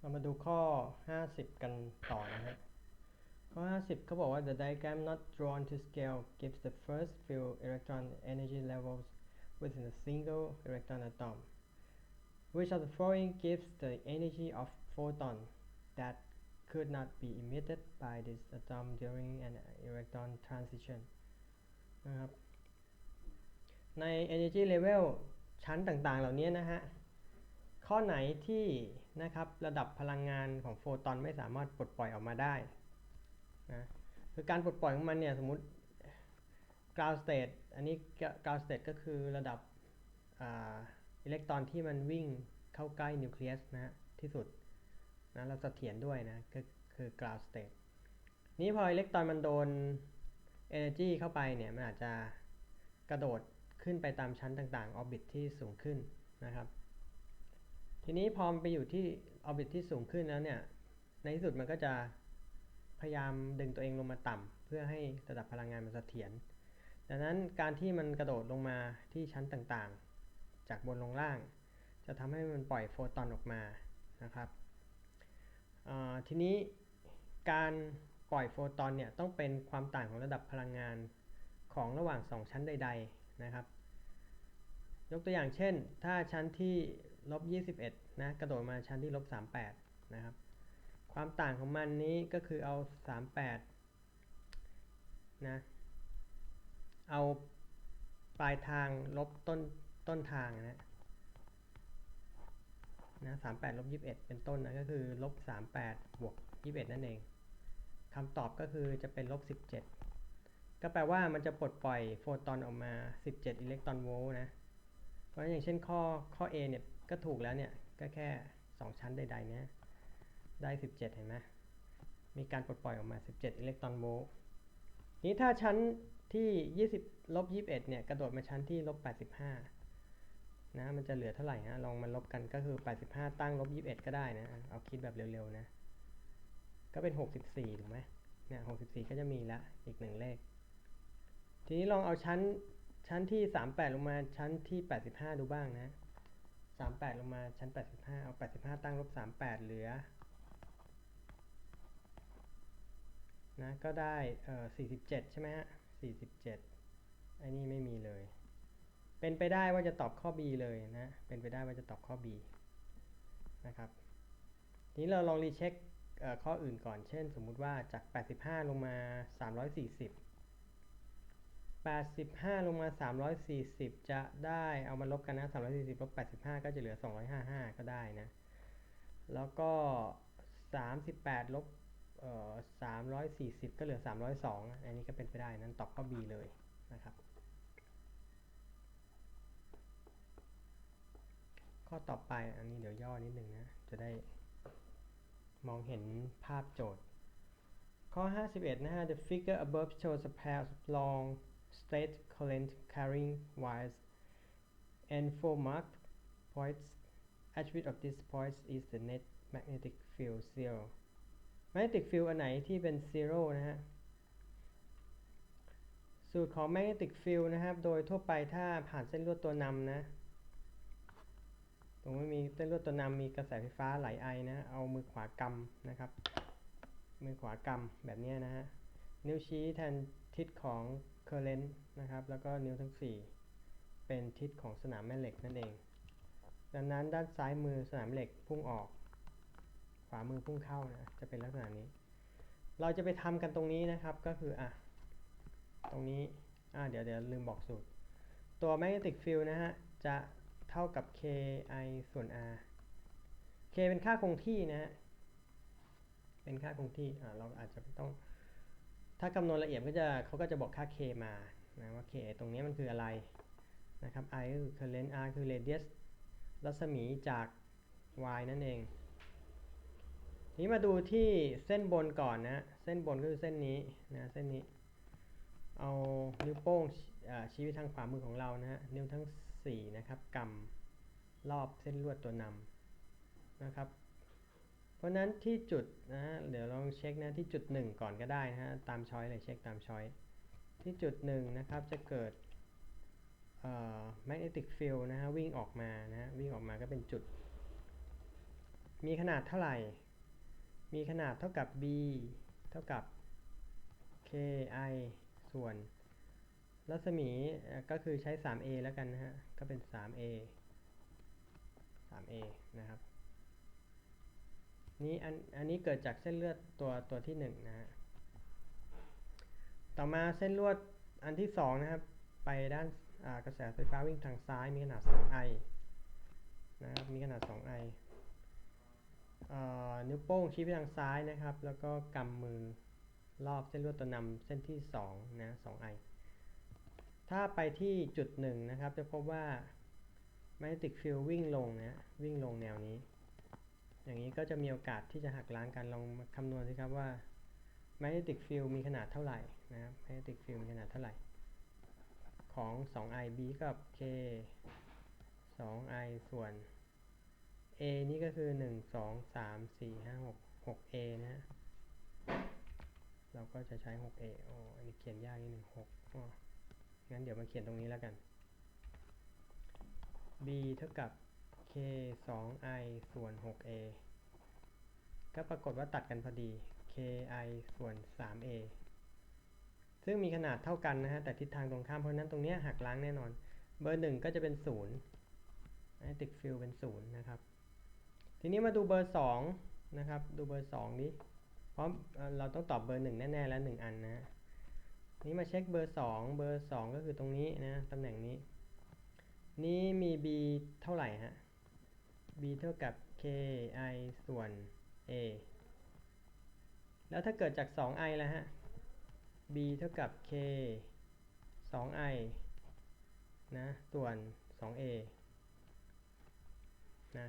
เรามาดูข้อ 50 กันต่อนะฮะ ข้อ 50เขาบอกว่า the diagram not drawn to scale gives the first few electron energy levels within a single electron atom which of the following gives the energy of photon that could not be emitted by this atom during an electron transition นะครับ ใน energy level ชั้นต่างๆ เหล่านี้นะฮะ ข้อไหนที่นะครับระดับพลังงานของโฟตอนไม่สามารถปลดปล่อยออกมาได้นะคือการปลดปล่อยของมันเนี่ยสมมติ ground state อันนี้ ground state ก็คือระดับอิเล็กตรอนที่มันวิ่งเข้าใกล้นิวเคลียสนะที่สุดนะเราเสถียรด้วยนะก็คือ ground state นี้พออิเล็กตรอนมันโดน energy เข้าไปเนี่ยมันอาจจะกระโดดขึ้นไปตามชั้นต่างๆ orbit ที่สูงขึ้นนะครับ ทีนี้พอไปอยู่ที่ orbit ที่สูงขึ้นแล้วเนี่ย ในที่สุดมันก็จะพยายามดึงตัวเองลงมาต่ำเพื่อให้ระดับพลังงานมันเสถียร ดังนั้นการที่มันกระโดดลงมาที่ชั้นต่างๆ จากบนลงล่าง จะทำให้มันปล่อยโฟตอนออกมานะครับทีนี้การปล่อยโฟตอนเนี่ยต้องเป็นความต่างของระดับพลังงานของระหว่าง 2 ชั้นใด ๆนะครับ ยกตัวอย่างเช่น ถ้าชั้นที่ ลบ21นะกระโดดมาชั้นที่ลบ38นะครับความต่างของมันนี้ก็คือเอา 38นะเอาปลายทางลบต้นต้นทางนะนะ38ลบ21เป็นต้นนะก็คือลบ38บวก21นั่นเองคำตอบก็คือจะเป็นลบ17ก็แปลว่ามันจะปลดปล่อยโฟตอนออกมา17อิเล็กตรอนโวลต์นะ เพราะอย่างเช่นข้อข้อ A เนี่ย ก็ถูกแล้วเนี่ย ก็แค่ 2 ชั้นใดๆเนี้ยได้ 17 เห็นไหมมีการปลดปล่อยออกมา 17 อิเล็กตรอนโวลต์นี้ถ้าชั้นที่ 20ลบ21 เนี่ยกระโดดมาชั้นที่ลบ85 นะ มันจะเหลือเท่าไหร่ฮะลองมาลบกันก็คือ 85 ตั้งลบ21 ก็ได้นะ เอาคิดแบบเร็วๆนะ ก็เป็น 64 ถูกไหมเนี่ย64 ก็จะมีละอีกหนึ่งเลข ทีนี้ลองเอาชั้นชั้นที่ 38 ลงมาชั้นที่ 85 ดูบ้างนะ 38 ลงมาชั้น 85 เอา 85 ตั้งลบ 38 เหลือนะก็ได้เอ่อ47 ใช่ไหมฮะ 47 อันนี้ไม่มีเลย เป็นไปได้ว่าจะตอบข้อ B เลยนะ เป็นไปได้ว่าจะตอบข้อ B นะครับ ทีนี้เราลองรีเช็คข้ออื่นก่อน เช่น สมมุติว่าจาก 85 ลงมา 340 85 ลงมา 340 จะได้เอามาลบกันนะ 340ลบ85 ก็จะเหลือ 255 ก็ได้นะ แล้วก็ 38ลบเอ่อ340 ก็เหลือ 302 อันนี้ก็เป็นไปได้นั้นตอบข้อ B เลยนะครับ ข้อต่อไปอันนี้เดี๋ยวย่อนิดนึงนะ จะได้มองเห็นภาพโจทย์ ข้อ 51 นะฮะ the figure above shows a pair of long state current carrying wires and four marked points attribute of these points is the net magnetic field zero magnetic field อันไหนที่เป็น zero นะฮะ สูตรของ magnetic field นะครับ โดยทั่วไปถ้าผ่านเส้นลวดตัวนำนะ ตรงนี้มีเส้นลวดตัวนำมีกระแสไฟฟ้าไหลไอนะ เอามือขวากำนะครับ มือขวากำแบบนี้นะฮะ นิ้วชี้แทนทิศของ current นะครับ แล้วก็นิ้วทั้ง 4 เป็นทิศของสนามแม่เหล็กนั่นเอง ดังนั้นด้านซ้ายมือสนามเหล็กพุ่งออก ขวามือพุ่งเข้านะจะเป็นลักษณะนี้ เราจะไปทำกันตรงนี้นะครับก็คืออะตรงนี้อะเดี๋ยวเดี๋ยวลืมบอกสูตร ตัว magnetic field นะฮะ จะเท่ากับ k i ส่วน r k เป็นค่าคงที่นะฮะเป็นค่าคงที่อ่าเราอาจจะต้อง ถ้าคำนวณละเอียดก็จะเขาก็จะบอกค่า k มานะว่า k ตรงนี้มันคืออะไรนะครับ i ก็คือ current r คือ radius รัศมีจาก y นั่นเองนี้มาดูที่เส้นบนก่อนนะ เส้นบนก็คือเส้นนี้นะเส้นนี้ เอานิ้วโป้งชี้ไปทางขวามือของเรานะฮะนิ้วทั้ง4นะครับกำรอบเส้นลวดตัวนำนะครับ เพราะนั้นที่จุดนะฮะเดี๋ยวลองเช็คนะที่จุด 1 ก่อนก็ได้นะฮะตามช้อยเลยเช็คตามช้อยที่จุด 1 นะครับจะเกิด magnetic field นะฮะวิ่งออกมานะฮะวิ่งออกมาก็เป็นจุด มีขนาดเท่าไหร่ มีขนาดเท่ากับ b เท่ากับ k i ส่วนรัศมีก็คือใช้ 3a แล้วกันนะฮะ ก็เป็น 3a 3a นะครับ นี่อันอันนี้เกิดจากเส้นเลือดตัวตัวที่หนึ่งนะฮะต่อมาเส้นลวดอันที่สองนะครับ ไปด้านกระแสไฟฟ้าวิ่งทางซ้ายมีขนาด 2i นะครับมีขนาด 2i เอ่อนิ้วโป้งชี้ไปทางซ้ายนะครับ แล้วก็กำมือรอบเส้นลวดตัวนำเส้นที่2นะ 2i ถ้าไปที่จุดหนึ่งนะครับ จะพบว่า magnetic field วิ่งลงนะวิ่งลงแนวนี้ อย่างนี้ก็จะมีโอกาสที่จะหักล้างกันลองมาคำนวณสิครับว่า magnetic field มีขนาดเท่าไหร่นะครับ magnetic field มีขนาดเท่าไหร่ ของ 2i b กับ k 2i ส่วน a นี่ก็คือ 1 2 3 4 5 6 6a นะฮะเราก็จะใช้ 6a โอ้อันนี้เขียนยากนิดหนึ่ง6อ๋องั้นเดี๋ยวมาเขียนตรงนี้แล้วกัน b เท่ากับ k 2i ส่วน 6a ก็ปรากฏว่าตัดกันพอดี ki ส่วน 3a ซึ่งมีขนาดเท่ากันนะฮะ แต่ทิศทางตรงข้ามเพราะนั้นตรงเนี้ยหักล้างแน่นอน เบอร์หนึ่งก็จะเป็นศูนย์ magnetic field เป็นศูนย์นะครับ ทีนี้มาดูเบอร์สองนะครับ ดูเบอร์สองนี้ เพราะเราต้องตอบเบอร์หนึ่งแน่ ๆ แล้วหนึ่งอันนะนี้มาเช็คเบอร์สองเบอร์สองก็คือตรงนี้นะ ตำแหน่งนี้ นี้มี b เท่าไหร่ฮะ b เท่ากับ k i ส่วน a แล้วถ้าเกิดจาก 2i แล้วฮะ b เท่ากับ k 2i นะ ส่วน 2a นะ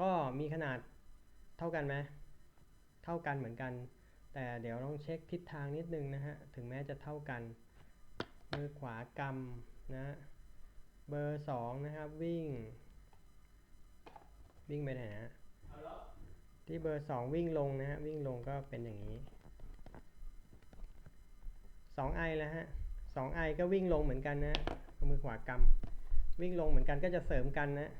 ก็มีขนาดเท่ากันไหม เท่ากันเหมือนกัน แต่เดี๋ยวต้องเช็คทิศทางนิดนึงนะฮะ ถึงแม้จะเท่ากัน มือขวากำนะ เบอร์สองนะครับ วิ่ง วิ่งไปไหนนะฮะที่เบอร์สองวิ่งลงนะฮะ วิ่งลงก็เป็นอย่างนี้ 2i แล้วฮะ 2i ก็วิ่งลงเหมือนกันนะมือขวากำวิ่งลงเหมือนกันก็จะเสริมกันนะ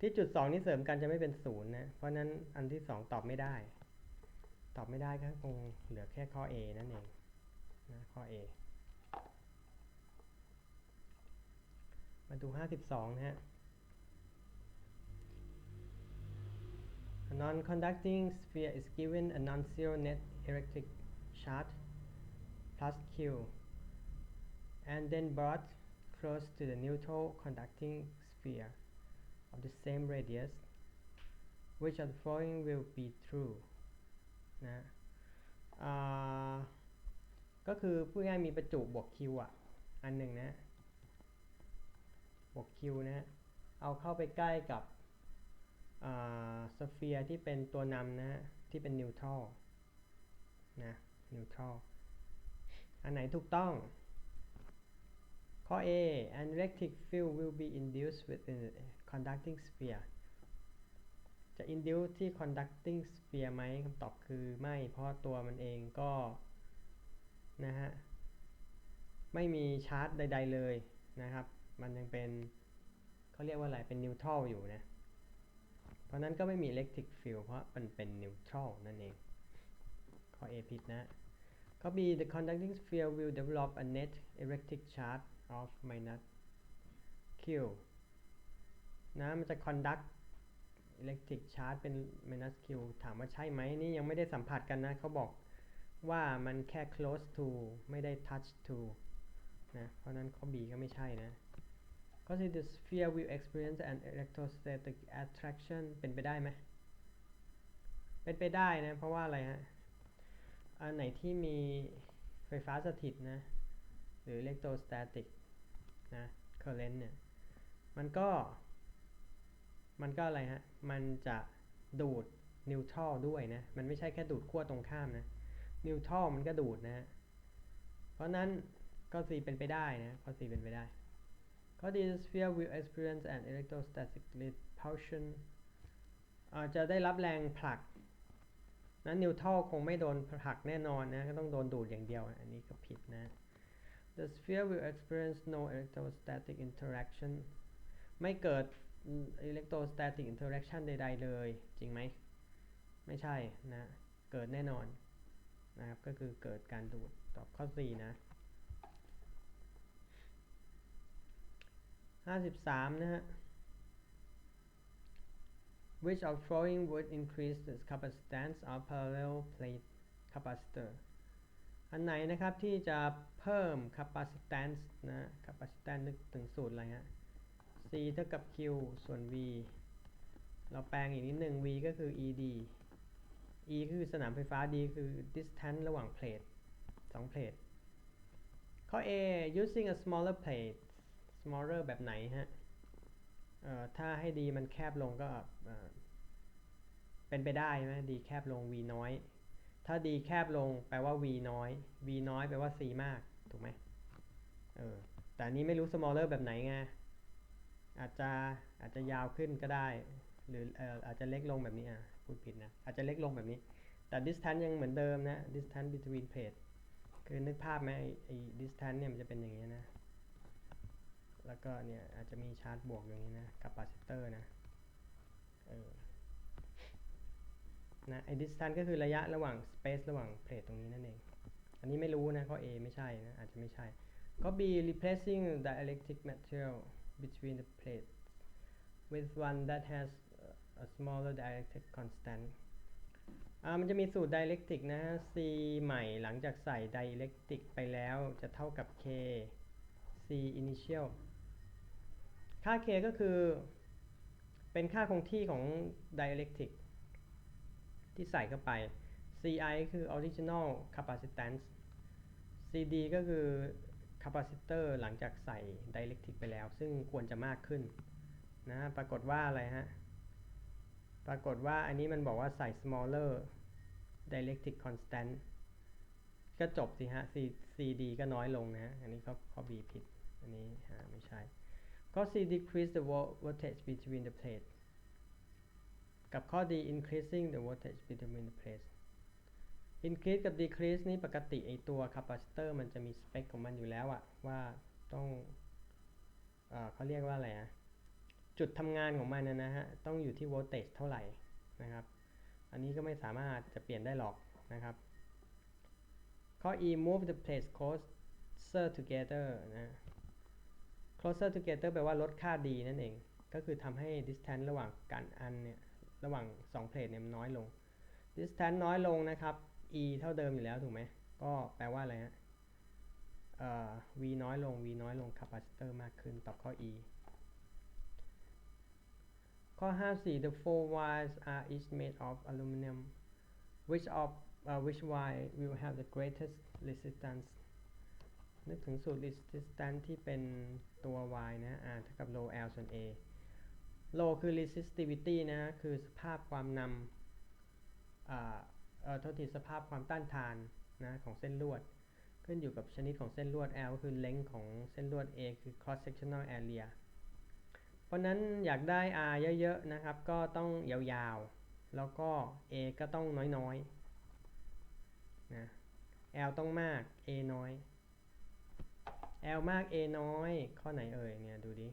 ที่จุด2นี้เสริมกันจะไม่เป็นศูนย์นะเพราะนั้นอันที่2ตอบไม่ได้ ตอบไม่ได้ก็คงเหลือแค่ข้อ A นั่นเองนะข้อ A มาดู 52 นะฮะ A non-conducting sphere is given a non-zero net electric charge plus Q and then brought close to the neutral conducting sphere of the same radius which of the following will be true นะอ่าก็คือพูดง่ายๆมีประจุบวก Q อ่ะ อันหนึ่งนะ บวก Q นะฮะเอาเข้าไปใกล้กับ สเฟียร์ที่เป็นตัวนำนะฮะที่เป็นนิวทรัลนะนิวทรัลอันไหนถูกต้อง ข้อ A an electric field will be induced within the conducting sphere จะ induce ที่ conducting sphere ไหมคำตอบคือไม่ เพราะตัวมันเองก็ นะฮะ ไม่มีชาร์จใด ๆ เลยนะครับ มันยังเป็นเขาเรียกว่าอะไรเป็นนิวทรัลอยู่นะ ราะนั้นก็ไม่มี electric field เพราะมันเป็นนิวทรัลนั่นเอง ข้อ A ผิดนะข้อ B the conducting sphere will develop a net electric charge of minus q นะมันจะ conduct electric charge เป็น minus q ถามว่าใช่ไหมนี่ยังไม่ได้สัมผัสกันนะ เขาบอกว่ามันแค่ close to ไม่ได้ touch to นะ เพราะนั้นข้อ B ก็ไม่ใช่นะ ข้อ C the sphere will experience an electrostatic attraction เป็นไปได้ไหม เป็นไปได้นะ เพราะว่าอะไรฮะ อันไหนที่มีไฟฟ้าสถิตนะ หรือ electrostatic นะ current เนี่ย มันก็ มันก็อะไรฮะ มันจะดูดนิวทรัลด้วยนะ มันไม่ใช่แค่ดูดขั้วตรงข้ามนะ นิวทรัลมันก็ดูดนะ เพราะนั้นข้อ C เป็นไปได้นะ ข้อ C เป็นไปได้ ข้อ D the sphere will experience an electrostatic repulsion จจะได้รับแรงผลักนั้นนิวทรัลคงไม่โดนผลักแน่นอนนะ ก็ต้องโดนดูดอย่างเดียว อันนี้ก็ผิดนะ The sphere will experience no electrostatic interaction ไม่เกิดอิเล็กโทรสแตติกอินเทอร์แอคชั่นใด ๆ เลย จริงไหม ไม่ใช่นะ เกิดแน่นอนนะครับ ก็คือเกิดการดูด ตอบข้อ 4 นะ 53 นะฮะ which of following would increase the capacitance of parallel plate capacitor อันไหนนะครับที่จะเพิ่ม capacitance นะ capacitance นึกถึงสูตรอะไรฮะ C เท่ากับ Q ส่วน V เราแปลงอีกนิดหนึ่ง V ก็คือ ED E คือสนามไฟฟ้า D คือ distance ระหว่างเพลทสองเพลทข้อ A using a smaller plate smaller แบบไหนฮะเออถ้าให้ดีมันแคบลงก็เป็นไปได้ไหมดีแคบลง V น้อย ถ้าดีแคบลงแปลว่า V น้อย V น้อยแปลว่า C มาก ถูกไหมเออแต่อันนี้ไม่รู้ smaller แบบไหนไงอาจจะอาจจะยาวขึ้นก็ได้ หรือเอออาจจะเล็กลงแบบนี้อะพูดผิดนะ อาจจะเล็กลงแบบนี้ แต่ distance ยังเหมือนเดิมนะ distance between plate คือนึกภาพไหมไอ้ไอ้ distance เนี่ยมันจะเป็นอย่างนี้นะ แล้วก็เนี่ยอาจจะมีชาร์จบวกอย่างนี้นะกับปาซิเตอร์นะเออนะไอ้ distance ก็คือระยะระหว่างสเปซระหว่างเพลทตรงนี้นั่นเอง อันนี้ไม่รู้นะเพรา A ไม่ใช่นะอาจจะไม่ใช่ ก็ B replacing dielectric material between the plates with one that has a smaller dielectric constant อ่ามันจะมีสูตร dielectric นะ C ใหม่หลังจากใส่ dielectric ไปแล้วจะเท่ากับ K C initial ค่า K ก็คือเป็นค่าคงที่ของ dielectric ที่ใส่เข้าไป Ci คือ original capacitance CD ก็คือ capacitor หลังจากใส่ dielectric ไปแล้ว ซึ่งควรจะมากขึ้นนะปรากฏว่าอะไรฮะ ปรากฏว่าอันนี้มันบอกว่าใส่ smaller dielectric constant ก็จบสิฮะ cd ก็น้อยลงนะฮะ อันนี้ก็ข้อ B ผิด อันนี้หาไม่ใช่ ก็ C decrease the voltage between the plate กับข้อ D increasing the voltage between the plates increase กับ decrease นี่ปกติไอตัว capacitor มันจะมีสเปคของมันอยู่แล้วอะว่าต้องเออเขาเรียกว่าอะไรอะจุดทำงานของมันนะนะฮะ ต้องอยู่ที่ voltage เท่าไหร่นะครับ อันนี้ก็ไม่สามารถจะเปลี่ยนได้หรอกนะครับ ข้อ E move the plates closer together นะ closer together แปลว่าลดค่า D นั่นเอง ก็คือทำให้ distance ระหว่างกันอันเนี่ย ระหว่าง2 plate เนี่ยมันน้อยลง distance น้อยลงนะครับ E เท่าเดิมอยู่แล้วถูกไหม ก็แปลว่าอะไรฮะเอ่อ V น้อยลง V น้อยลง capacitor มากขึ้น ตอบข้อ E ข้อ 54 the four wires are each made of aluminum which of uh, which wire will have the greatest resistance นึกถึงสูตร resistance ที่เป็น ตัว y นะ r เท่ากับ rho l ส่วน a rho คือ resistivity นะ คือสภาพความนำอ่าเอ่อทษทีสภาพความต้านทานนะของเส้นลวด ขึ้นอยู่กับชนิดของเส้นลวด L ก็คือ length ของเส้นลวด A คือ cross sectional area เพราะนั้นอยากได้ R เยอะๆนะครับ ก็ต้องยาวๆ แล้วก็ A ก็ต้องน้อยๆนะ L ต้องมาก A น้อย L มาก A น้อย ข้อไหนเอ่ยเนี่ยดูดิ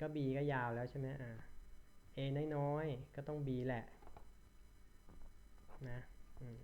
ก็ B ก็ยาวแล้วใช่ไหมอ่า A น้อยๆก็ต้อง B แหละนะอืม